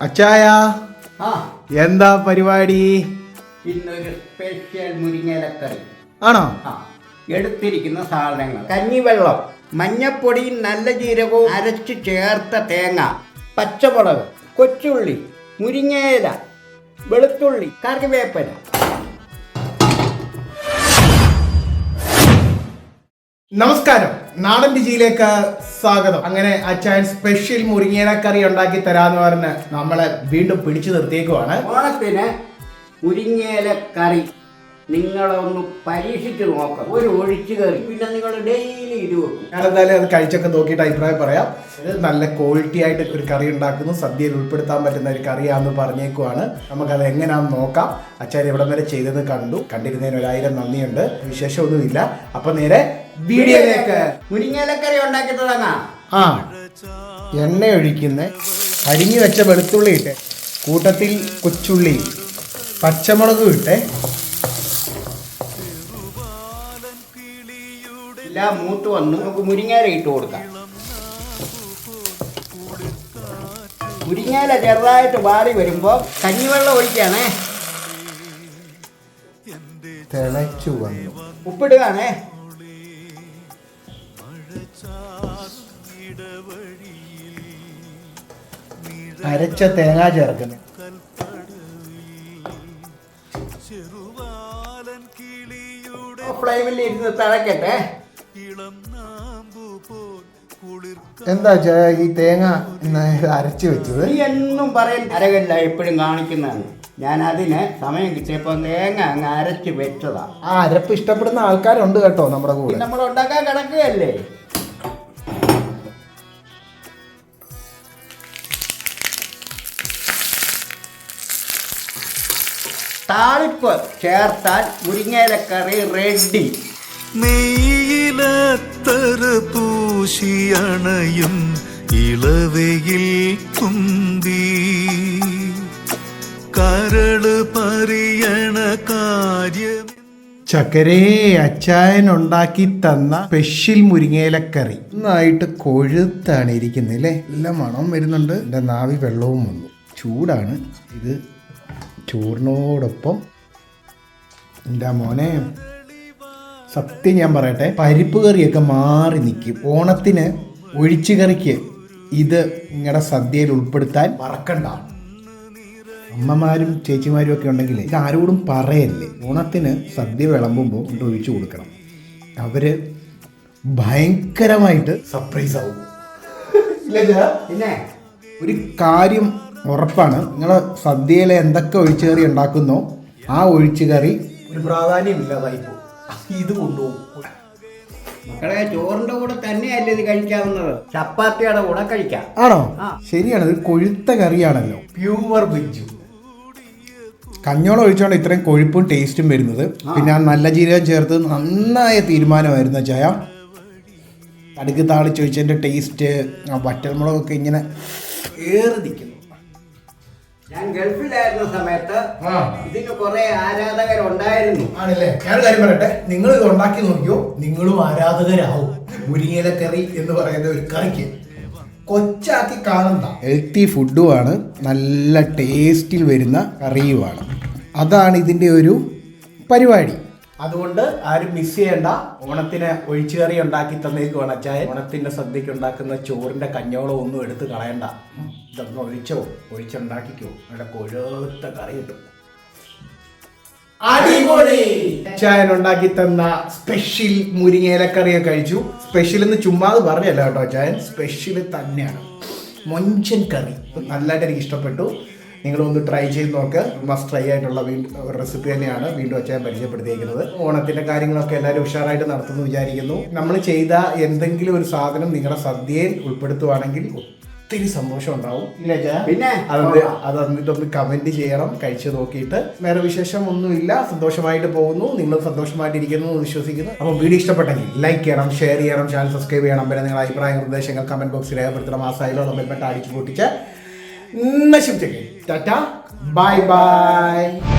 അച്ചായ ആ. എന്താ പരിപാടി? ഇന്നൊരു സ്പെഷ്യൽ മുരിങ്ങയിലക്കറി. ആണോ? ആ. എടുത്തിരിക്കുന്ന സാധനങ്ങൾ. കഞ്ഞിവെള്ളം മഞ്ഞപ്പൊടി നല്ല ജീരകവും അരച്ച് ചേർത്ത തേങ്ങ പച്ചമുളക് കൊച്ചുള്ളി മുരിങ്ങയില വെളുത്തുള്ളി കറിവേപ്പില. നമസ്കാരം. നാടൻ രുചിയിലേക്ക് സ്വാഗതം. അങ്ങനെ അച്ചായൻ സ്പെഷ്യൽ മുരിങ്ങേനക്കറി ഉണ്ടാക്കി തരാന്ന് പറഞ്ഞ് നമ്മളെ വീണ്ടും പിടിച്ചു നിർത്തിയേക്കുവാണ്. ഓണത്തിന് മുരിങ്ങേല കറി നിങ്ങളൊന്ന് പരീക്ഷിച്ച് നോക്കാം. ഒരു ഒഴിച്ചു കറി. പിന്നെ നിങ്ങൾ ഡെയിലി ഇത് വെക്കും. ഞാൻ എന്തായാലും അത് കഴിച്ചൊക്കെ നോക്കിയിട്ട് അഭിപ്രായം പറയാം. ഇത് നല്ല ക്വാളിറ്റി ആയിട്ട് ഒരു കറി ഉണ്ടാക്കുന്നു. സദ്യയിൽ ഉൾപ്പെടുത്താൻ പറ്റുന്ന ഒരു കറിയാന്ന് പറഞ്ഞേക്കുവാണ്. നമുക്കത് എങ്ങനെയാണെന്ന് നോക്കാം. അച്ചാരി ഇവിടം വരെ ചെയ്തത് കണ്ടു. കണ്ടിരുന്നതിന് ഒരായിരം നന്ദിയുണ്ട്. വിശേഷമൊന്നുമില്ല. അപ്പൊ നേരെ വീഡിയോയിലേക്ക് മുരിങ്ങയിലക്കറി ഉണ്ടാക്കി തുടങ്ങാം ആ എണ്ണ ഒഴിക്കുന്ന അരിഞ്ഞു വെച്ച വെളുത്തുള്ളി ഇട്ട് കൂട്ടത്തിൽ കൊച്ചുള്ളി പച്ചമുളകും ഇട്ട്. എല്ലാം മൂത്ത് വന്ന്. നമുക്ക് മുരിങ്ങയില ഇട്ട് കൊടുക്കാം. മുരിങ്ങയില ചെറുതായിട്ട് വാടി വരുമ്പോൾ കഞ്ഞിവെള്ളം ഒഴിക്കാണേ. തിളച്ചു വന്നു. ഉപ്പിടുകയാണേ. അരച്ച തേങ്ങ ചേർക്കുന്നു ഫ്ലെയിമിൽ ഇരുന്ന് തിളക്കട്ടെ എന്താ ചേ ഈ തേങ്ങ അരച്ചു വെച്ചത്? നീ എന്നും പറയും അരകല്ല എപ്പോഴും കാണിക്കുന്നതാണ്. ഞാൻ അതിന് സമയം കിട്ടിയപ്പോൾ തേങ്ങ അങ്ങ് അരച്ച് വെച്ചതാ. ആ അരപ്പ് ഇഷ്ടപ്പെടുന്ന ആൾക്കാരുണ്ട് കേട്ടോ നമ്മുടെ കൂടെ. നമ്മൾ ഉണ്ടാക്കാൻ കിടക്കുകയല്ലേ? താളിപ്പ് ചേർത്താൽ മുരിങ്ങയിലക്കറി റെഡി നെയ്യിലത്തറ പൂശിയണയും ഇളവയിൽ തുമ്പി കരൾ പറയണ കാര്യം. ചക്കരേ അച്ചായൻ ഉണ്ടാക്കി തന്ന സ്പെഷ്യൽ മുരിങ്ങയിലക്കറി. നന്നായിട്ട് കൊഴുത്താണ് ഇരിക്കുന്നത് അല്ലേ? നല്ല മണം വരുന്നുണ്ട്. എന്റെ നാവി വെള്ളവും വന്നു. ചൂടാണ്. ഇത് ചോറിനോടൊപ്പം എന്റെ മോനെ സത്യം ഞാൻ പറയട്ടെ പരിപ്പ് കറിയൊക്കെ മാറി നിൽക്കും. ഓണത്തിന് ഒഴിച്ചു കറിക്ക് ഇത് നിങ്ങളുടെ സദ്യയിൽ ഉൾപ്പെടുത്താൻ മറക്കണ്ട. അമ്മമാരും ചേച്ചിമാരും ഒക്കെ ഉണ്ടെങ്കിൽ ഇത് ആരോടും പറയല്ലേ? ഓണത്തിന് സദ്യ വിളമ്പുമ്പോൾ ഇത് ഒഴിച്ചു കൊടുക്കണം. അവർ ഭയങ്കരമായിട്ട് സർപ്രൈസ് ആവും. ഇല്ലേ? പിന്നെ ഒരു കാര്യം ഉറപ്പാണ്. നിങ്ങൾ സദ്യയിൽ എന്തൊക്കെ ഒഴിച്ചുകറി ഉണ്ടാക്കുന്നോ ആ ഒഴിച്ചുകറി ഒരു പ്രാധാന്യം ഇല്ലാതായി പോകും ഇത് കൊണ്ടുപോകും. മക്കളെ ചോറിന്റെ കൂടെ തന്നെയല്ലേ ഇത് കഴിക്കാവുന്നത്? ചപ്പാത്തിയുടെ കൂടെ കഴിക്കാം. ആണോ? ശരിയാണ്. ഇത് കൊഴുത്ത കറിയാണല്ലോ. പ്യൂവർ ബിജു കഞ്ഞോളം ഒഴിച്ചുകൊണ്ട് ഇത്രയും കൊഴുപ്പും ടേസ്റ്റും വരുന്നത്. പിന്നെ ആ നല്ല ജീരകം ചേർത്ത് നന്നായ തീരുമാനമായിരുന്നു ചായ. കടുക് താളിച്ചൊഴിച്ചതിന്റെ ടേസ്റ്റ് ആ വറ്റൽമുളകൊക്കെ ഇങ്ങനെ ഏറെ നിൽക്കുന്നു ഞാൻ ഗൾഫിലായിരുന്ന സമയത്ത് ഇതിന് കുറെ ആരാധകരുണ്ടായിരുന്നു. ആണല്ലേ? ഞാൻ കാര്യം പറയട്ടെ? നിങ്ങൾ ഇത് ഉണ്ടാക്കി നോക്കിയോ? നിങ്ങളും ആരാധകരാവും. മുരിങ്ങയില കറി എന്ന് പറയുന്ന ഒരു കറിക്ക്. കൊച്ചാക്കി കാണുന്ന ഹെൽത്തി ഫുഡുമാണ് നല്ല ടേസ്റ്റിൽ വരുന്ന കറിയുമാണ്. അതാണ് ഇതിന്റെ ഒരു പരിപാടി. അതുകൊണ്ട് ആരും മിസ് ചെയ്യേണ്ട. ഓണത്തിന് ഒഴിച്ചുകറി ഉണ്ടാക്കി തന്നേക്കുവാണ് അച്ചായ ഓണത്തിന്റെ സദ്യക്ക് ഉണ്ടാക്കുന്ന ചോറിന്റെ കഞ്ഞോളം ഒന്നും എടുത്ത് കളയണ്ട. ഇതൊന്ന് ഒഴിച്ചോ? ഒഴിച്ചുണ്ടാക്കിക്കോ. അവിടെ കൊഴുത്ത കറി കിട്ടും. അടിപൊളി! ചായൻ ഉണ്ടാക്കി തന്ന സ്പെഷ്യൽ മുരിങ്ങയിലക്കറിയൊക്കെ കഴിച്ചു. സ്പെഷ്യൽ എന്ന് ചുമ്മാത് പറഞ്ഞല്ല കേട്ടോ ചായൻ സ്പെഷ്യൽ തന്നെയാണ്. മൊഞ്ചൻ കറി. നല്ലതായിട്ട് എനിക്ക് ഇഷ്ടപ്പെട്ടു. നിങ്ങളൊന്ന് ട്രൈ ചെയ്ത് നോക്ക്. മസ്റ്റ് ട്രൈ ആയിട്ടുള്ള ഒരു റെസിപ്പി തന്നെയാണ് വീണ്ടും അച്ഛൻ പരിചയപ്പെടുത്തിയിരിക്കുന്നത്. ഓണത്തിന്റെ കാര്യങ്ങളൊക്കെ എല്ലാവരും ഉഷാറായിട്ട് നടത്തുന്നു വിചാരിക്കുന്നു. നമ്മൾ ചെയ്ത എന്തെങ്കിലും ഒരു സാധനം നിങ്ങളുടെ സദ്യയിൽ ഉൾപ്പെടുത്തുവാണെങ്കിൽ ഒത്തിരി സന്തോഷം ഉണ്ടാവും? പിന്നെ? അതൊന്ന് അത് എന്നിട്ടൊന്ന് കമന്റ് ചെയ്യണം കഴിച്ചു നോക്കിയിട്ട്. വേറെ വിശേഷം ഒന്നുമില്ല സന്തോഷമായിട്ട് പോകുന്നു. നിങ്ങൾ സന്തോഷമായിട്ടിരിക്കുന്നു എന്ന് വിശ്വസിക്കുന്നു. അപ്പോൾ വീഡിയോ ഇഷ്ടപ്പെട്ടെങ്കിൽ ലൈക്ക് ചെയ്യണം ഷെയർ ചെയ്യണം ചാനൽ സബ്സ്ക്രൈബ് ചെയ്യണം. പിന്നെ നിങ്ങളുടെ അഭിപ്രായ നിർദ്ദേശങ്ങൾ കമന്റ് ബോക്സിൽ രേഖപ്പെടുത്തണം. ആ സൈലോ പെട്ട അടിച്ചു പൊട്ടിച്ച് നശിപ്പിച്ചേക്കെ ടാറ്റ. Bye bye.